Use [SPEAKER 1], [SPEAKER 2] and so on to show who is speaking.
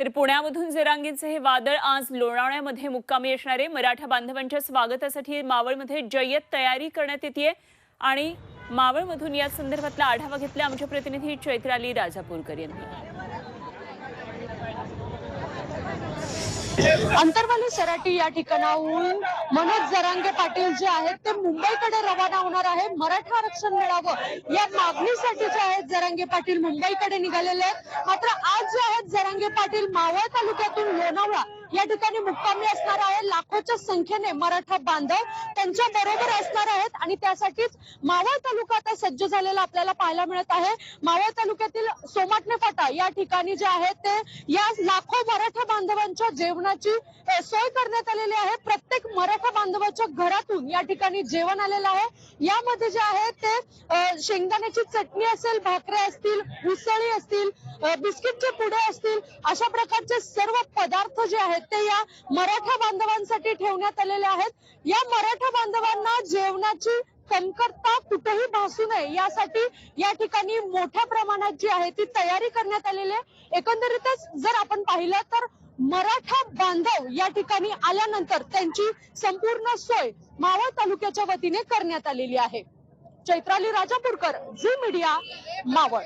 [SPEAKER 1] तर पुण्यामधून जरांगीचे हे वादळ आज लोणावळ्यामध्ये मुक्कामी असणारे मराठा बांधवांच्या स्वागतासाठी मावळमध्ये जय्यत तयारी करण्यात येते आणि मावळमधून या संदर्भातला आढावा घेतला आमच्या प्रतिनिधी चैत्राली राजापूरकर यांनी.
[SPEAKER 2] अंतरवाली सराटी या ठिकाणाहून मनोज जरांगे पाटील जे आहेत ते मुंबईकडे रवाना होणार आहे. मराठा आरक्षण मिळावं या मागणीसाठी जे आहेत जरांगे पाटील मुंबईकडे निघालेले आहेत. मात्र आज जे आहेत जरांगे पाटील मावळ तालुक्यातून लोणावळा या ठिकाणी मुक्कामी असणार आहे. लाखोच्या संख्येने मराठा बांधव त्यांच्या बरोबर असणार आहेत आणि त्यासाठीच मावळ तालुका आता सज्ज झालेला आपल्याला पाहायला मिळत आहे. मावळ तालुक्यातील सोमाटणे फाटा या ठिकाणी जे आहे ते या लाखो मराठा बांधवांच्या जेवणाची सोय करण्यात आलेली आहे. प्रत्येक मराठा बांधवाच्या घरातून या ठिकाणी जेवण आलेलं आहे. यामध्ये जे आहे ते शेंगदाण्याची चटणी असेल भाकऱ्या असतील उसळी असतील बिस्किटचे पुडे असतील अशा प्रकारचे सर्व पदार्थ जे आहेत ते या मराठा बांधवांसाठी ठेवण्यात आलेले आहेत. या मराठा बांधवांना जेवणाची कमतरता कुठेही भासू नये यासाठी या ठिकाणी मोठ्या प्रमाणात जी आहे ती तयारी करण्यात आलेली आहे. एकंदरीतच जर आपण पाहिलं तर मराठा बांधव या ठिकाणी आल्यानंतर त्यांची संपूर्ण सोय मावळ तालुक्याच्या वतीने करण्यात आलेली आहे. Chaitrali Rajapurkar Zee media Maval.